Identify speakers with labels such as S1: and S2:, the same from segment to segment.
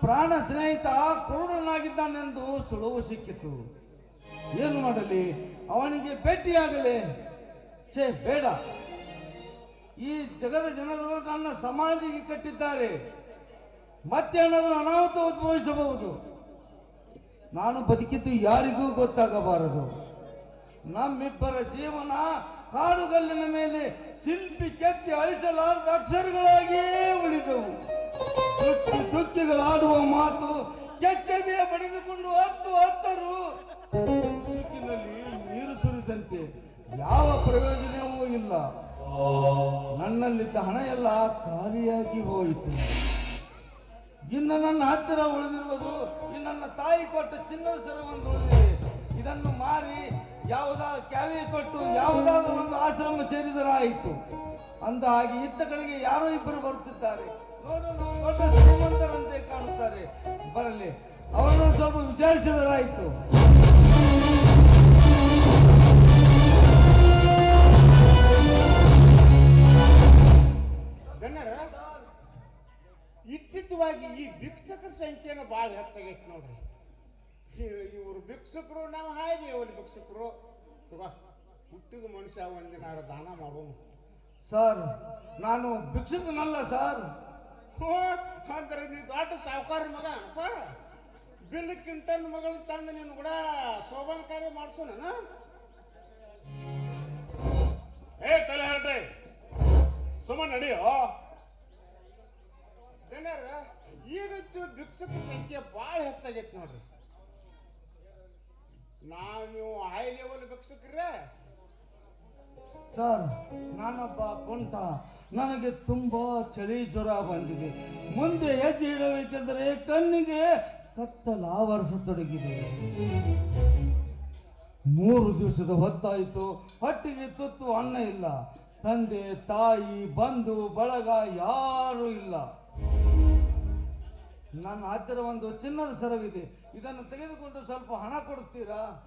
S1: ಪ್ರಾಣ ಸ್ನೇಹಿತ ಕುರುಡನಾಗಿದ್ದಾನೆಂದು ಸುಳುವು ಸಿಕ್ಕಿತು. ಏನು ಮಾಡಲಿ? ಅವನಿಗೆ ಭೇಟಿಯಾಗಲಿ. ಛೇ, ಬೇಡ. ಈ ಜಗದ ಜನರು ನನ್ನ ಸಮಾಧಿಗೆ ಕಟ್ಟಿದ್ದಾರೆ. ಮತ್ತೇನಾದರೂ ಅನಾಹುತ ಉದ್ಭವಿಸಬಹುದು. ನಾನು ಬದುಕಿದ್ದು ಯಾರಿಗೂ ಗೊತ್ತಾಗಬಾರದು. ನಮ್ಮಿಬ್ಬರ ಜೀವನ ಕಾಡುಗಲ್ಲಿನ ಮೇಲೆ ಶಿಲ್ಪಿ ಕೆತ್ತಿ ಅಳಿಸಲಾರದ ಅಕ್ಷರಗಳಾಗಿಯೇ ಉಳಿದವು. ದುಃಖಿ ದುಃಖಿಗಳಾಡುವ ಮಾತು ಕೆಚ್ಚದೆ ಬಡಿದುಕೊಂಡು ಹತ್ತು ಹತ್ತರು. ಸುಕ್ಕಿನಲ್ಲಿ ನೀರು ಸುರಿದಂತೆ ಯಾವ ಪ್ರಯೋಜನವೂ ಇಲ್ಲ. ನನ್ನಲ್ಲಿದ್ದ ಹಣ ಎಲ್ಲ ಖಾಲಿಯಾಗಿ ಹೋಯಿತು. ಇನ್ನು ನನ್ನ ಹತ್ತಿರ ಉಳಿದಿರುವುದು ಇನ್ನು ನನ್ನ ತಾಯಿ ಕೊಟ್ಟ ಚಿನ್ನದ ಸರವನ್ನು ಉಳಿದಿದೆ. ಇದನ್ನು ಮಾರಿ ಯಾವುದಾದ ಕ್ಯಾವೆ ಕೊಟ್ಟು ಯಾವುದಾದ್ರೂ ಒಂದು ಆಶ್ರಮ ಸೇರಿದರಾಯಿತು. ಅಂದ ಹಾಗೆ ಇತ್ತ ಕಡೆಗೆ ಯಾರೋ ಇಬ್ಬರು ಬರುತ್ತಿದ್ದಾರೆ. ದೊಡ್ಡ ಶ್ರೀಮಂತರಂತೆ ಕಾಣುತ್ತಾರೆ. ಬರಲಿ ಅವನು ಸ್ವಲ್ಪ ವಿಚಾರಿಸಿದರಾಯಿತು.
S2: ಇತ್ತಿತ್ತವಾಗಿ ಈ ಭಿಕ್ಷಕರ ಸಂಖ್ಯೆನ ಭಾಳ ಹೆಚ್ಚಾಗೈತಿ ನೋಡ್ರಿ. ಇವರು ಭಿಕ್ಷಕರು ನಾವು ಹಾಗೆ ಇವರು ಭಿಕ್ಷಕರು. ಹುಟ್ಟಿದ ಮನುಷ್ಯ ಒಂದಿನ ದಾನ ಮಾಡೋನು
S1: ಸರ್ ನಾನು ಭಿಕ್ಷಕನಲ್ಲ ಸರ್.
S2: ಹೋ, ಅಂದ್ರೆ ನೀ ದೊಡ್ಡ ಸಾವುಕಾರ ಮಗ. ಅಪ್ಪ ಬಿಲ್ಲಕ್ಕಿಂತ ಮಗಳ ತಂದು ನಿನ್ನ ಕೂಡ ಶೋಭಾನ ಕಾರ್ಯ ಮಾಡಿಸೋಣ
S3: ಏ ತಲೆ ಹೇಳ್ರಿ ಸುಮ್ಮನೆ ನಡೆಯೋ?
S2: ಜನರ ಈಗಂತೂ ಭಿಕ್ಷಕ ಸಂಖ್ಯೆ ಭಾಳ ಹೆಚ್ಚಾಗೈತಿ ನೋಡ್ರಿ. ನಾವು ನೀವು ಹೈ ಲೆವೆಲ್ ಭಿಕ್ಷಕರೇ
S1: ಸರ್, ನಾನೊಬ್ಬ ಕುಂಟ. ನನಗೆ ತುಂಬಾ ಚಳಿ ಜ್ವರ ಬಂದಿದೆ. ಮುಂದೆ ಹೆಜ್ಜೆ ಇಡಬೇಕೆಂದರೆ ಕಣ್ಣಿಗೆ ಕತ್ತಲ ಆವರಿಸತೊಡಗಿದೆ. ಮೂರು ದಿವಸದ ಹೊತ್ತಾಯಿತು. ಹೊಟ್ಟಿಗೆ ತುತ್ತು ಅನ್ನ ಇಲ್ಲ. ತಂದೆ, ತಾಯಿ, ಬಂಧು, ಬಳಗ ಯಾರೂ ಇಲ್ಲ. ನನ್ನ ಹತ್ತಿರ ಒಂದು ಚಿನ್ನದ ಸರವಿದೆ. ಇದನ್ನು ತೆಗೆದುಕೊಂಡು ಸ್ವಲ್ಪ ಹಣ ಕೊಡುತ್ತೀರಾ?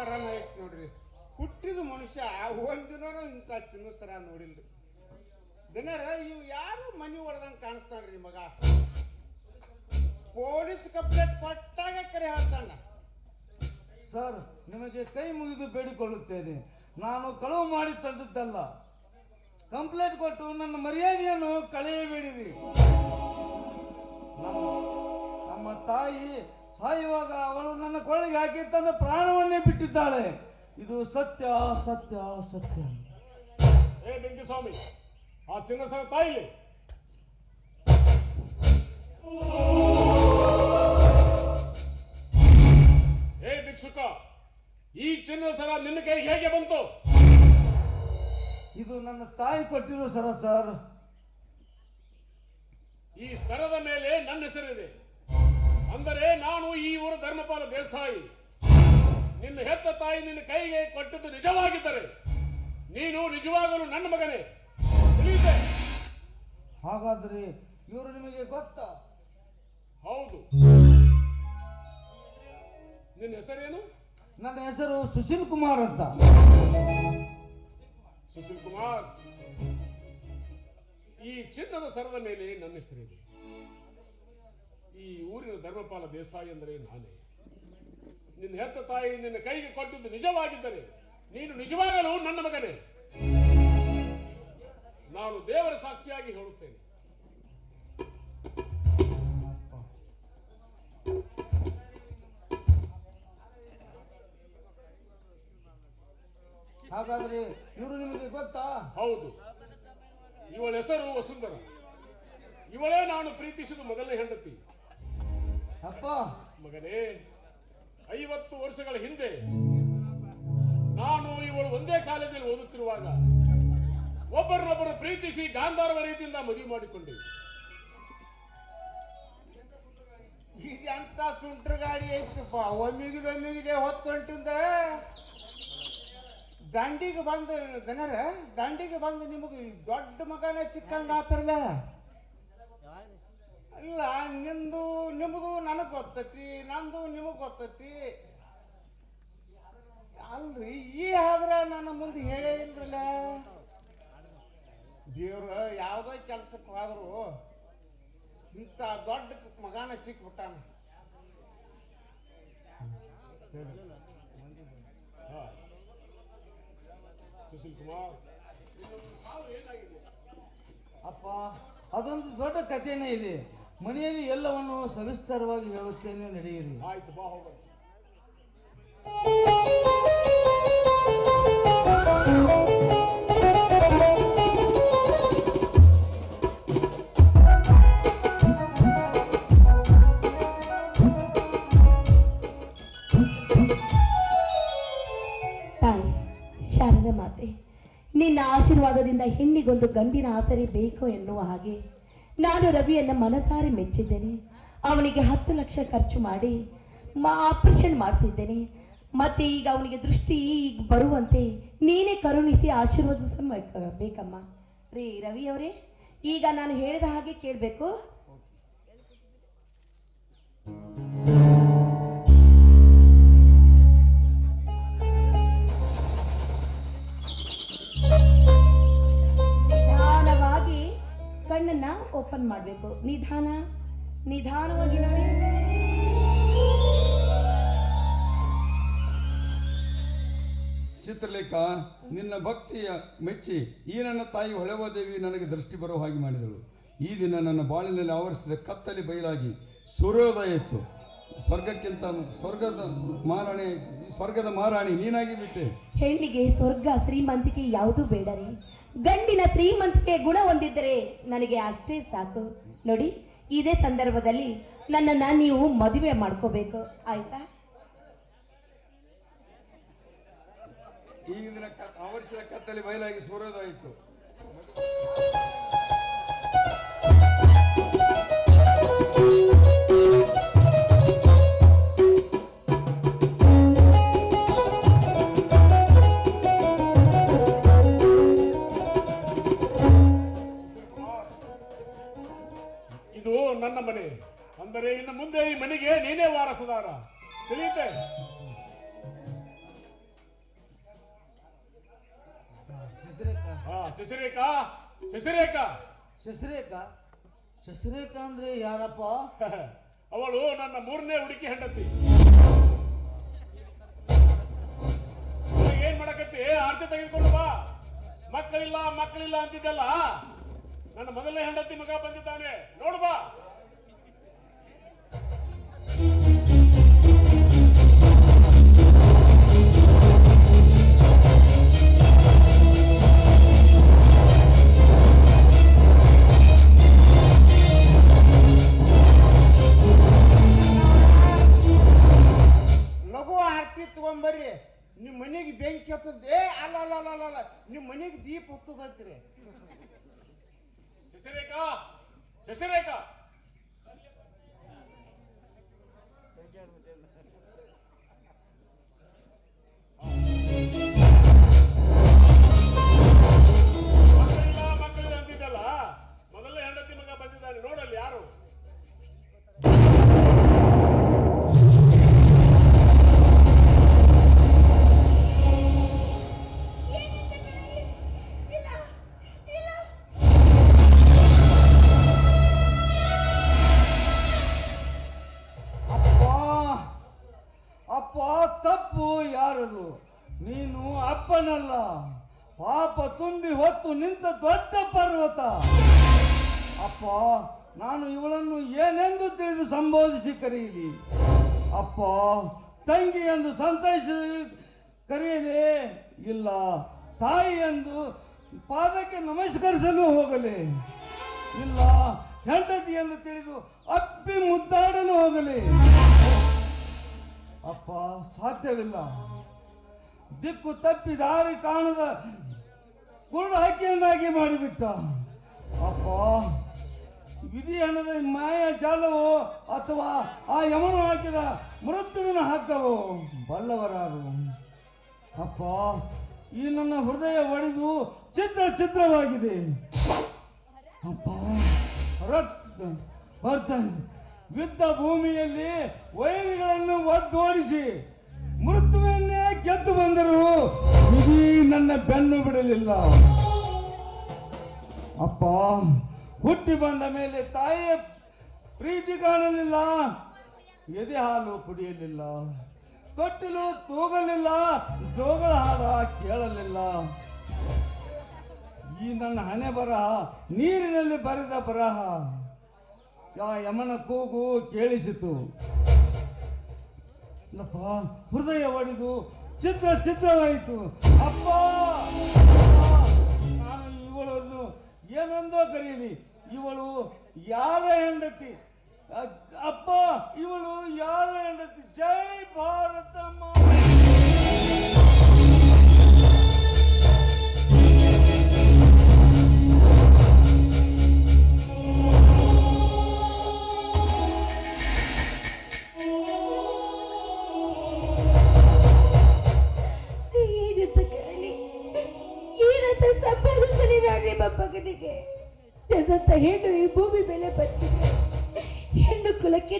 S2: ಸರನ ಐತಿ ನೋಡ್ರಿ. ಹುಟ್ಟಿದ ಮನುಷ್ಯ ಒಂದಿನೋ ಇಂಥ ಚಿನ್ನ ಸರ ನೋಡಿಲ್ರಿ. ದಿನರ ಇವು ಯಾರು ಮನಿ ಹೊಡೆದಂಗೆ ಕಾಣಿಸ್ತಾನ್ರಿ ಮಗ? ಪೊಲೀಸ್ ಕಂಪ್ಲೇಂಟ್ ಕೊಟ್ಟಾಗ ಕರೆ ಹೇಳ್ತಾನ
S1: ಸರ್, ನಿಮಗೆ ಕೈ ಮುಗಿದು ಬೇಡಿಕೊಳ್ಳುತ್ತೇನೆ. ನಾನು ಕಳುವು ಮಾಡಿ ತಂದಿದ್ದಲ್ಲ. ಕಂಪ್ಲೇಂಟ್ ಕೊಟ್ಟು ನನ್ನ ಮರ್ಯಾದೆಯನ್ನು ಕಳೆಯಬೇಡಿರಿ. ನಮ್ಮ ನಮ್ಮ ತಾಯಿ ಸಾಯುವಾಗ ಅವಳು ನನ್ನ ಕೊಳ್ಳಿಗೆ ಹಾಕಿ ತನ್ನ ಪ್ರಾಣವನ್ನೇ ಬಿಟ್ಟಿದ್ದಾಳೆ. ಇದು ಸತ್ಯ ಸತ್ಯ ಸತ್ಯ.
S3: ಏ ಬೆಂಕಿಸ್ವಾಮಿ ಆ ಚಿನ್ನ ಸರ ತಾಯಿಲಿ ಏ ಭಿಕ್ಷುಕ ಈ ಚಿನ್ನ ಸರ ನಿನ್ನ ಕೈಗೆ ಹೇಗೆ ಬಂತು?
S1: ಇದು ನನ್ನ ತಾಯಿ ಕೊಟ್ಟಿರೋ ಸರ ಸರ್.
S3: ಈ ಸರದ ಮೇಲೆ ನನ್ನ ಹೆಸರಿದೆ. ಅಂದರೆ ನಾನು ಈ ಊರು ಧರ್ಮಪಾಲ ದೇಸಾಯಿ. ನಿನ್ನ ಹೆತ್ತ ತಾಯಿ ನಿನ್ನ ಕೈಗೆ ಕೊಟ್ಟದ್ದು ನಿಜವಾಗಿದ್ದರೆ ನೀನು ನಿಜವಾಗಲು ನನ್ನ ಮಗನೇ. ತಿಳಿಯುತ್ತೆ?
S1: ಹಾಗಾದ್ರೆ ಇವರು ನಿಮಗೆ ಗೊತ್ತಾ?
S3: ಹೌದು. ನಿನ್ನ ಹೆಸರೇನು?
S1: ನನ್ನ ಹೆಸರು ಸುಶೀಲ್ ಕುಮಾರ್ ಅಂತ.
S3: ಸುಶೀಲ್ ಕುಮಾರ್. ಈ ಚಿನ್ನದ ಸರದ ಮೇಲೆ ನನ್ನ ಹೆಸರಿದೆ. ಈ ಊರಿನ ಧರ್ಮಪಾಲ ದೇಸಾಯಿ ಅಂದರೆ ನಾನೇ ನಿನ್ನ ಹೆತ್ತ ತಾಯಿ ನಿನ್ನ ಕೈಗೆ ಕೊಟ್ಟಿದ್ದು ನಿಜವಾಗಿದ್ದರೆ ನೀನು ನಿಜವಾಗಲು ನನ್ನ ಮಗನೇ. ನಾನು ದೇವರ ಸಾಕ್ಷಿಯಾಗಿ ಹೇಳುತ್ತೇನೆ.
S1: ಹಾಗಾದ್ರೆ ಇವರು ನಿಮಗೆ ಗೊತ್ತಾ?
S3: ಹೌದು. ಇವಳ ಹೆಸರು ವಸುಂಧರ. ಇವಳೇ ನಾನು ಪ್ರೀತಿಸಿದ ಮೊದಲನೇ ಹೆಂಡತಿ.
S1: ಅಪ್ಪ.
S3: ಮಗನೇ ಐವತ್ತು ವರ್ಷಗಳ ಹಿಂದೆ ನಾನು ಇವಳು ಒಂದೇ ಕಾಲೇಜಲ್ಲಿ ಓದುತ್ತಿರುವಾಗ ಒಬ್ಬರನ್ನೊಬ್ಬರು ಪ್ರೀತಿಸಿ ಗಾಂಧಾರ್ವ ರೀತಿಯಿಂದ ಮದುವೆ ಮಾಡಿಕೊಂಡೆ.
S2: ಅಂತ ಸುಂಟ್ರ ಗಾಡಿ ಐತಪ್ಪ ಒಮ್ಮಿಗೆ ಒಮ್ಮಿಗೆ ಹೊತ್ತು ಹೊಂಟಿಂದ ದಂಡಿಗೆ ಬಂದ ಜನರ ದಂಡಿಗೆ ಬಂದು ನಿಮಗೆ ದೊಡ್ಡ ಮಗನೇ ಸಿಕ್ಕಂಗ ಆತರಲ್ಲ ಇಲ್ಲ, ನಿಂದು ನಿಮ್ಮದು ನನಗೆ ಗೊತ್ತೈತಿ, ನಂದು ನಿಮಗೆ ಗೊತ್ತೈತಿ. ಅಲ್ರಿ, ಈ ಆದ್ರೆ ನನ್ನ ಮುಂದೆ ಹೇಳೇ ಇಲ್ರಲ್ಲ. ದೇವ್ರ ಯಾವುದೋ ಕೆಲ್ಸಕ್ಕೆ ಹೋದ್ರು, ಇಂಥ ದೊಡ್ಡ ಮಗನ ಸಿಕ್ಬಿಟ್ಟಾನ.
S3: ಸುಶೀಲ್ ಕುಮಾರ್
S1: ಅಪ್ಪ, ಅದೊಂದು ದೊಡ್ಡ ಕಥೆನೇ ಇದೆ. ಮನೆಯಲ್ಲಿ ಎಲ್ಲವನ್ನು ಸವಿಸ್ತಾರವಾಗಿ ವ್ಯವಸ್ಥೆಯನ್ನು ನಡೆಯಿರಿ.
S3: ಆಯ್ತು ಬಾ ಹೋಗೋಣ
S4: ತಾಯಿ ಶಾರದ ಮಾತೆ ನಿನ್ನ ಆಶೀರ್ವಾದದಿಂದ ಹೆಣ್ಣಿಗೊಂದು ಗಂಡಿನ ಆಸರೆ ಬೇಕು ಎನ್ನುವ ಹಾಗೆ ನಾನು ರವಿಯನ್ನು ಮನಸಾರಿ ಮೆಚ್ಚಿದ್ದೇನೆ. ಅವನಿಗೆ ಹತ್ತು ಲಕ್ಷ ಖರ್ಚು ಮಾಡಿ ಮಾ ಆಪರೇಷನ್ ಮಾಡ್ತಿದ್ದೇನೆ. ಮತ್ತೆ ಈಗ ಅವನಿಗೆ ದೃಷ್ಟಿ ಈಗ ಬರುವಂತೆ ನೀನೇ ಕರುಣಿಸಿ ಆಶೀರ್ವಾದ ಬೇಕಮ್ಮ. ರೀ ರವಿ ಅವರೇ, ಈಗ ನಾನು ಹೇಳಿದ ಹಾಗೆ ಕೇಳಬೇಕು. ಕಣ್ಣನ್ನ ಓಪನ್ ಮಾಡಬೇಕು. ನಿಧಾನ ನಿಧಾನವಾಗಿ ನೋಡಿ.
S5: ಚಿತ್ರಲೇಖ ನಿನ್ನ ಭಕ್ತಿಯ ಮೆಚ್ಚಿ ಈ ನನ್ನ ತಾಯಿ ಹೊಳೆವ ದೇವಿ ನನಗೆ ದೃಷ್ಟಿ ಬರುವ ಹಾಗೆ ಮಾಡಿದಳು. ಈ ದಿನ ನನ್ನ ಬಾಳಿನಲ್ಲಿ ಆವರಿಸಿದ ಕತ್ತಲಿ ಬಯಲಾಗಿ ಸೂರ್ಯೋದಯ ಇತ್ತು. ಸ್ವರ್ಗಕ್ಕಿಂತ ಸ್ವರ್ಗದ ಮಾರಾಣಿ ಸ್ವರ್ಗದ ಮಹಾರಾಣಿ ನೀನಾಗಿ ಬಿಟ್ಟೆ.
S4: ಹೆಣ್ಣಿಗೆ ಸ್ವರ್ಗ ಶ್ರೀಮಂತಿಕೆ ಯಾವುದೂ ಬೇಡ ರೀ ಗಂಡಿನ ಶ್ರೀಮಂತಿಕೆ ಗುಣ ಹೊಂದಿದ್ದರೆ ನನಗೆ ಅಷ್ಟೇ ಸಾಕು. ನೋಡಿ, ಇದೇ ಸಂದರ್ಭದಲ್ಲಿ ನನ್ನನ್ನು ನೀವು ಮದುವೆ ಮಾಡ್ಕೋಬೇಕು. ಆಯ್ತಾ?
S5: ಈ ದಿನ ಕ- ಆವರಿಸಿದ ಕತ್ತಲಿ ಬಯಲಾಗಿ ಸೂರ್ಯೋದಯ ಇತ್ತು
S3: ನನ್ನ ಮನೆ. ಅಂದರೆ ಇನ್ನು ಮುಂದೆ ಈ ಮನೆಗೆ ನೀನೇ ವಾರಸುದಾರ. ತಿಳಿಯುತ್ತೆ?
S1: ಶಶಿರೇಖಾ.
S3: ಹಾ ಶಶಿರೇಖಾ ಶಶಿರೇಖಾ.
S1: ಶಶಿರೇಖಾ ಶಶಿರೇಖಾ ಅಂದ್ರೆ ಯಾರಪ್ಪ?
S3: ಅವಳು ನನ್ನ ಮೂರನೇ ಹುಡುಕಿ ಹೆಂಡತಿ. ಏನ್ ಮಾಡಕತ್ತಿ? ಆರ್ತಿ ತೆಗೆದುಕೊಂಡು ಬಾ. ಮಕ್ಕಳಿಲ್ಲ ಮಕ್ಕಳಿಲ್ಲ ಅಂತಿದ್ದಲ್ಲ? ನನ್ನ ಮೊದಲನೇ ಹೆಂಡತಿ ಮಗ ಬಂದಿದ್ದಾನೆ. ನೋಡು ಶಶಿರೇಖಾ ಮಕ್ಕಳಿಲ್ಲ
S1: ತುಂಬಿ ಹೊತ್ತು ನಿಂತ ದೊಡ್ಡ ಪರ್ವತ. ಅಪ್ಪ, ನಾನು ಇವಳನ್ನು ಏನೆಂದು ತಿಳಿದು ಸಂಬೋಧಿಸಿ ಕರೆಯಲಿ? ಅಪ್ಪ, ತಂಗಿ ಎಂದು ಸಂತೈಸಿ ಕರೆಯಲಿ? ಇಲ್ಲ, ತಾಯಿ ಎಂದು ಪಾದಕ್ಕೆ ನಮಸ್ಕರಿಸಲು ಹೋಗಲಿ. ಇಲ್ಲ, ಹೆಂಡತಿ ಎಂದು ತಿಳಿದು ಅಪ್ಪಿ ಮುದ್ದಾಡಲು ಹೋಗಲಿ. ಅಪ್ಪ, ಸಾಧ್ಯವಿಲ್ಲ. ದಿಕ್ಕು ತಪ್ಪಿ ದಾರಿ ಕಾಣದ ಕುರುಡು ಹಕ್ಕಿಯನ್ನಾಗಿ ಮಾಡಿಬಿಟ್ಟ. ಅಪ್ಪ, ವಿಧಿ ಹಣದ ಮಾಯ ಜಾಲವೋ ಅಥವಾ ಆ ಯಮನು ಹಾಕಿದ ಮೃತ್ಯುವಿನ ಹಗ್ಗವೋ? ಬಲ್ಲವರಾರು. ಅಪ್ಪ, ಈ ನನ್ನ ಹೃದಯ ಒಡೆದು ಚಿತ್ರ ಚಿತ್ರವಾಗಿದೆ. ಅಪ್ಪ, ರಕ್ತ ಬರ್ತಾನೆ ಯುದ್ಧ ಭೂಮಿಯಲ್ಲಿ ವೈರಿಗಳನ್ನು ಒದ್ದೋಡಿಸಿ. ಗೆದ್ದು ಬಂದರು. ಇಡೀ ನನ್ನ ಬೆನ್ನು ಬಿಡಲಿಲ್ಲ. ಅಪ್ಪ, ಹುಟ್ಟಿ ಬಂದ ಮೇಲೆ ತಾಯಿ ಪ್ರೀತಿ ಕಾಣಲಿಲ್ಲ. ಎದೆ ಹಾಲು ಕುಡಿಯಲಿಲ್ಲ. ತೊಟ್ಟಿಲು ತೂಗಲಿಲ್ಲ. ಜೋಗಳ ಹಾಲ ಕೇಳಲಿಲ್ಲ. ಈ ನನ್ನ ಹಣೆ ಬರಹ, ನೀರಿನಲ್ಲಿ ಬರೆದ ಬರಹ, ಯಾ ಯಮನ ಕೂಗು ಕೇಳಿಸಿತು. ಹೃದಯ ಒಡೆದು ಚಿತ್ರ ಚಿತ್ರವಾಯಿತು. ಅಪ್ಪ ನಾನು ಇವಳನ್ನು ಏನಂದೋ ಕರೀಲಿ ಇವಳು ಯಾರ ಹೆಂಡತಿ? ಅಪ್ಪ ಇವಳು ಯಾರ ಹೆಂಡತಿ?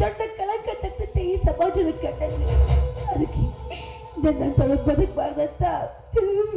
S4: ದೊಡ್ಡ ಕಳಂಕ ತಟ್ಟುತ್ತೆ ಈ ಸಮಾಜದ ಕಣ್ಣಲ್ಲಿ ಅದಕ್ಕೆ ನನ್ನಂತಳು ಬದುಕಬಾರ್ದಂತ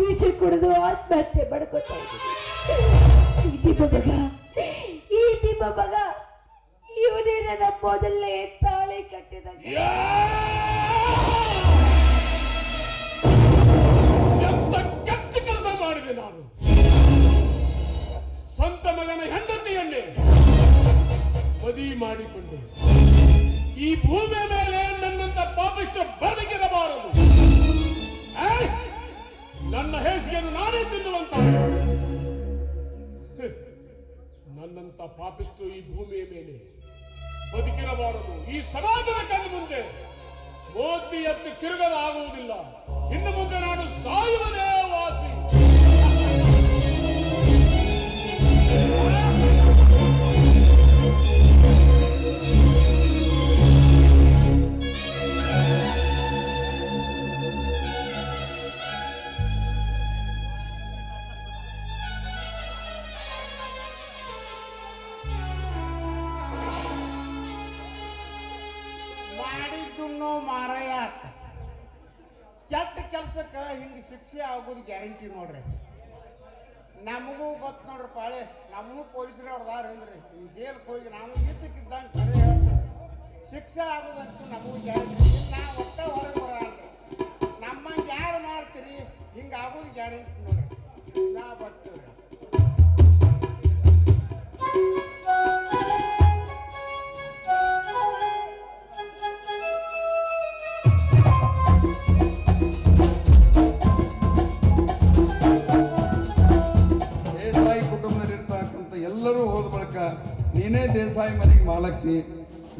S4: ವಿಷ ಕುಡಿದು ಆತ್ಮಹತ್ಯೆ ಮಾಡ್ಕೊತಾ ಈ ದೀಪ ಮಗ ಇವನೇ ನನ್ನ ಮೊದಲನೇ ತಾಳಿ ಕಟ್ಟಿದಾಗ
S3: ಕೆಲಸ ಮಾಡಿದೆ ನಾನು. ಸ್ವಂತ ಮಗನ ಹೆಂಡತಿಯನ್ನೇ ಮದುವೆ ಮಾಡಿಕೊಂಡೆ. ಈ ಭೂಮಿಯ ಮೇಲೆ ನನ್ನಂತ ಪಾಪಿಷ್ಟು ಬದುಕಿರಬಾರದು! ನನ್ನ ಹೇಸಿಗೆಯನ್ನು ನಾನೇ ತಿನ್ನುವಂತ ನನ್ನಂತ ಪಾಪಿಷ್ಟು ಈ ಭೂಮಿಯ ಮೇಲೆ ಬದುಕಿರಬಾರದು ಈ ಸಮಾಜದ ಕಣ್ಣು ಮುಂದೆ ಮೋದಿ ಎತ್ತು ತಿರುಗಲು ಇನ್ನು ಮುಂದೆ ನಾನು ಸಾಯುವುದೇ ವಾಸಿ.
S2: ಗೊತ್ತು ನೋಡ್ರಿ ಪಾಳೆ ನಮಗೂ ಪೊಲೀಸರು ಅವ್ರದಾರ ಹಿಂದ್ರಿ. ಈ ಜೇಲ್ಗೆ ಹೋಗಿ ನಾನು ಈತಕ್ಕಿದ್ದಂಗೆ ಕರೆ ಹೇಳ್ತೀನಿ ಶಿಕ್ಷೆ ಆಗೋದಂತೂ ನಮಗೂ ಗ್ಯಾರಂಟಿ ನಾ ಒಟ್ಟ ಹೊರಗೆ ಬರಲ್ರಿ. ನಮ್ಮಂಗೆ ಯಾರು ಮಾಡ್ತೀರಿ? ಹಿಂಗೆ ಆಗೋದು ಗ್ಯಾರಂಟಿ ನೋಡ್ರಿ. ನಾ ಬರ್ತೀವಿ
S5: ನೀನೇ ದೇಸಾಯಿ ಮನೆಗೆ ಮಾಲಕ್ತಿ,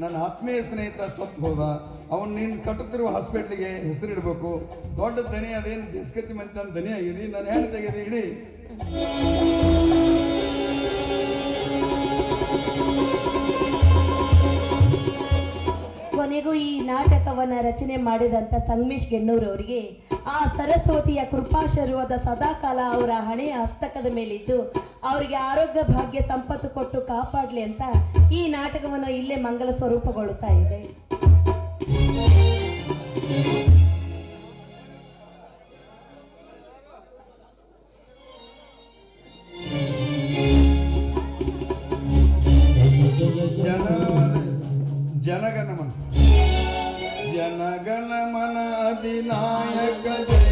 S5: ನನ್ನ ಆತ್ಮೀಯ ಸ್ನೇಹಿತ ಸತ್ತು ಹೋದ, ಅವನು ನೀನು ಕಟ್ಟುತ್ತಿರುವ ಹಾಸ್ಪಿಟ್ಲಿಗೆ ಹೆಸರಿಡಬೇಕು. ದೊಡ್ಡ ದನಿ ಅದೇನು ದಿಸ್ಕತಿ ಮಂದಿ ನನ್ನ ದನಿ ಆಗಿರಿ, ನಾನು ಹೆಣ್ಣು ತೆಗೆದು, ಇಡಿ.
S4: ಕೊನೆಗೂ ಈ ನಾಟಕವನ್ನ ರಚನೆ ಮಾಡಿದಂತ ಸಂಗಮೇಶ್ ಗೆನ್ನೂರವರಿಗೆ ಆ ಸರಸ್ವತಿಯ ಕೃಪಾಶೀರ್ವಾದ ಸದಾಕಾಲ ಅವರ ಹಣೆಯ ಹಸ್ತಕದ ಮೇಲಿದ್ದು, ಅವರಿಗೆ ಆರೋಗ್ಯ ಭಾಗ್ಯ ಸಂಪತ್ತು ಕೊಟ್ಟು ಕಾಪಾಡಲಿ ಅಂತ ಈ ನಾಟಕವನ್ನು ಇಲ್ಲೇ ಮಂಗಲ ಸ್ವರೂಪಗೊಳ್ಳುತ್ತಾ ಇದೆ.
S5: ಜನಗಣಮನ